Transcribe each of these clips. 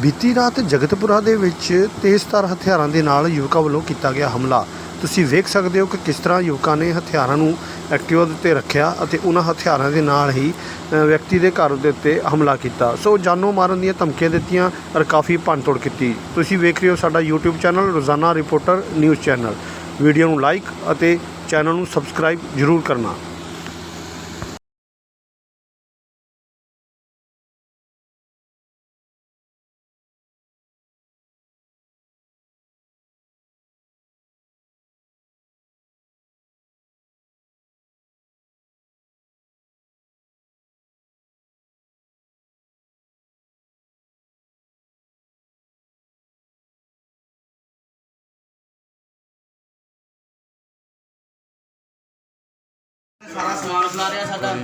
ਬੀਤੀ ਰਾਤ ਜਗਤਪੁਰਾ ਦੇ ਵਿੱਚ ਤੇਜ਼ਧਾਰ ਹਥਿਆਰਾਂ ਦੇ ਨਾਲ ਯੁਵਕਾਂ ਵੱਲੋਂ ਕੀਤਾ ਗਿਆ ਹਮਲਾ। ਤੁਸੀਂ ਵੇਖ ਸਕਦੇ ਹੋ ਕਿ ਕਿਸ ਤਰ੍ਹਾਂ ਯੁਵਕਾਂ ਨੇ ਹਥਿਆਰਾਂ ਨੂੰ ਐਕਟਿਵਾ ਦੇ ਉੱਤੇ ਰੱਖਿਆ ਅਤੇ ਉਹਨਾਂ ਹਥਿਆਰਾਂ ਦੇ ਨਾਲ ਹੀ ਵਿਅਕਤੀ ਦੇ ਘਰ ਦੇ ਉੱਤੇ ਹਮਲਾ ਕੀਤਾ। ਸੋ ਜਾਨੋਂ ਮਾਰਨ ਦੀਆਂ ਧਮਕੀਆਂ ਦਿੱਤੀਆਂ ਔਰ ਕਾਫੀ ਭੰਨਤੋੜ ਕੀਤੀ। ਤੁਸੀਂ ਵੇਖ ਰਹੇ ਹੋ ਸਾਡਾ YouTube channel, Rozana reporter, news channel. Video ਨੂੰ ਲਾਈਕ ਅਤੇ ਚੈਨਲ ਨੂੰ ਸਬਸਕ੍ਰਾਈਬ ਜ਼ਰੂਰ ਕਰਨਾ। ਸਾਰਾ ਸਮਾਨ ਫਲਾ ਰਿਹਾ ਸਾਡਾ।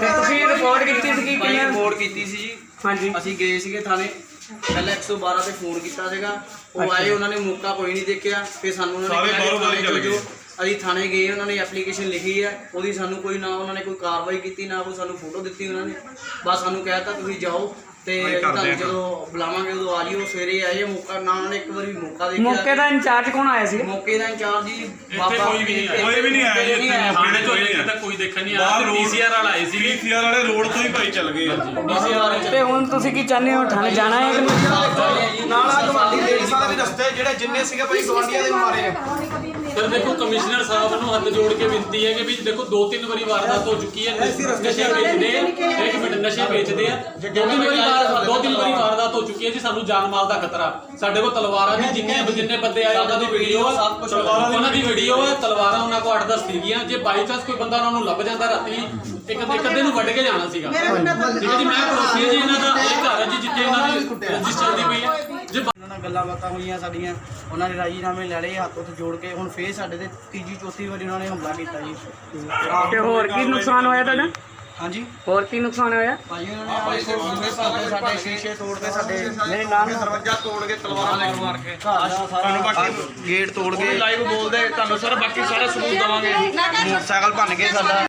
ਤੇ ਤੁਸੀਂ ਰਿਪੋਰਟ ਕੀਤੀ ਸੀ ਕਿ ਭਾਈ ਕਿੰਨੇ ਰਿਪੋਰਟ ਕੀਤੀ ਸੀ ਜੀ। ਹਾਂਜੀ। ਅਸੀਂ ਗਏ ਸੀਗੇ ਥਾਣੇ। ਪਹਿਲਾਂ 112 ਤੇ ਫੋਨ ਕੀਤਾ ਸੀਗਾ। ਉਹ ਆਏ ਉਹਨਾਂ ਨੇ ਮੌਕਾ ਕੋਈ ਨਹੀਂ ਦੇਖਿਆ। ਫਿਰ ਸਾਨੂੰ ਉਹਨਾਂ ਨੇ ਕਿਹਾ ਕਿ ਥਾਣੇ ਚਲੇ ਜਾਓ। ਅਸੀਂ ਥਾਣੇ ਗਏ ਉਹਨਾਂ ਨੇ ਐਪਲੀਕੇਸ਼ਨ ਲਿਖੀ ਹੈ। ਉਹਦੀ ਸਾਨੂੰ ਕੋਈ ਨਾ ਉਹਨਾਂ ਨੇ ਕੋਈ ਕਾਰਵਾਈ ਕੀਤੀ ਨਾ ਕੋਈ ਸਾਨੂੰ ਫੋਟੋ ਦਿੱਤੀ ਉਹਨਾਂ ਨੇ। ਬਸ ਸਾਨੂੰ ਕਹਿਤਾ ਤੁਸੀਂ ਜਾਓ ਤੇ ਤੁਹਾਨੂੰ ਜਦੋਂ ਬੁਲਾਵਾਂਗੇ ਉਦੋਂ ਆ ਜਿਓ ਸਵੇਰੇ ਆਏ ਮੌਕਾ ਨਾ ਉਹਨਾਂ ਨੇ ਇੱਕ ਵਾਰੀ ਮੌਕਾ ਦੇਖਿਆ ਮੌਕੇ ਦਾ ਇੰਚਾਰਜ ਕੌਣ ਆਇਆ ਸੀ? ਮੌਕੇ ਦਾ ਇੰਚਾਰਜ ਜੀ ਬਾਬਾ ਕੋਈ ਵੀ ਨਹੀਂ ਆਇਆ। ਕੋਈ ਵੀ ਨਹੀਂ ਆਇਆ ਜੀ, ਇੱਥੇ। ਥਾਣੇ ਤੋਂ ਹਜੇ ਤੱਕ ਕੋਈ ਦੇਖਣ ਨਹੀਂ ਆਇਆ। ਤੇ ਪੀਸੀਆਰ ਵਾਲਾ ਆਏ ਸੀ। ਪੀਸੀਆਰ ਵਾਲੇ ਰੋਡ ਤੋਂ ਹੀ ਭਾਈ ਚੱਲ ਗਏ ਤੇ ਹੁਣ ਤੁਸੀਂ ਕੀ ਚਾਹੁੰਦੇ ਹੋ? ਥਾਣੇ ਜਾਣਾ ਹੈ ਕਿ ਨਹੀਂ? ਨਾਲਾ ਦੇ ਸਾਰਾ ਰਸਤੇ ਜਿਹੜੇ ਜਿੰਨੇ ਸੀਗੇ ਭਾਈ ਗਵਾਂਡੀਆਂ ਦੇ ਮਾਰੇ ਆ। ਪਰ ਦੇਖੋ ਕਮਿਸ਼ਨਰ ਸਾਹਿਬ ਨੂੰ ਹੱਥ ਜੋੜ ਕੇ ਬੇਨਤੀ ਹੈ ਕਿ ਵੀ ਦੇਖੋ ਦੋ ਤਿੰਨ ਵਾਰੀ ਵਾਰਦਾਤ ਹੋ ਚੁੱਕੀ ਹੈ। ਨਸ਼ੇ ਵੇਚਦੇ ਆ ਇੱਕ ਮਿੰਟ ਨਸ਼ੇ ਵੇਚਦੇ ਆ। ਦੋ ਤਿੰਨ ਵਾਰੀ ਦੋ ਤਿੰਨ ਵਾਰੀ ਵਾਰਦਾਤ ਹੋ ਚੁੱਕੀ ਹੈ। ਜੀ ਸਾਨੂੰ ਜਾਨ ਮਾਲ ਦਾ ਖਤਰਾ। ਸਾਡੇ ਕੋਲ ਤਲਵਾਰਾਂ ਵੀ ਜਿੰਨੇ ਜਿੰਨੇ ਬੰਦੇ ਆਏ ਉਹਨਾਂ ਦੀ ਵੀਡੀਓ ਆ। ਉਹਨਾਂ ਦੀ ਵੀਡੀਓ ਹੈ ਤਲਵਾਰਾਂ ਉਹਨਾਂ ਕੋਲ 8-10 ਸੀਗੀਆਂ। ਜੇ ਬਾਈ ਚਾਂਸ ਕੋਈ ਬੰਦਾ ਉਹਨਾਂ ਨੂੰ ਲੱਭ ਜਾਂਦਾ ਰਾਤੀ ਇੱਕ ਇੱਕ ਅੱਧੇ ਨੂੰ ਵੱਢ ਕੇ ਜਾਣਾ ਸੀਗਾ। ਠੀਕ ਹੈ ਜੀ ਮੈਂ ਪੜੋਸੀ ਹਾਂ ਜੀ ਇਹਨਾਂ ਦਾ ਇਹ ਘਰ ਹੈ ਜੀ ਜਿੱਥੇ ਇਹਨਾਂ ਦੀ ਰਜਿਸਟਰ ਦੀ ਨਾਲ ਗੱਲਾਂ ਬਾਤਾਂ ਹੋਈਆਂ ਸਾਡੀਆਂ ਉਹਨਾਂ ਨੇ ਰਾਜੀਨਾਮੇ ਲੈ ਲਏ ਹੱਥ ਉੱਤੇ ਜੋੜ ਕੇ ਹੁਣ ਫੇਰ ਸਾਡੇ ਤੇ ਤੀਜੀ ਚੌਥੀ ਵਾਰੀ ਉਹਨਾਂ ਨੇ ਹਮਲਾ ਕੀਤਾ ਜੀ। ਤੇ ਹੋਰ ਕੀ ਨੁਕਸਾਨ ਹੋਇਆ ਤੁਹਾਡਾ? ਹਾਂਜੀ? ਹੋਰ ਕੀ ਨੁਕਸਾਨ ਹੋਇਆ? ਭਾਜੀ ਉਹਨਾਂ ਨੇ ਬੂਹੇ ਭੰਨ ਸਾਡੇ ਸ਼ੀਸ਼ੇ ਤੋੜ ਕੇ ਸਾਡੇ ਮੇਰੇ ਨਾਮ ਦਰਵਾਜ਼ਾ ਤੋੜ ਕੇ ਤਲਵਾਰਾਂ ਮਾਰ ਮਾਰ ਕੇ ਦਾ ਸਾਰਾ ਗੇਟ ਤੋੜ ਕੇ ਲਾਈਵ ਬੋਲਦੇ ਤੁਹਾਨੂੰ ਸਰ ਬਾਕੀ ਸਾਰਾ ਸਬੂਤ ਦਵਾਂਗੇ। ਮੋਟਰਸਾਈਕਲ ਭੰਨ ਕੇ ਸਾਡਾ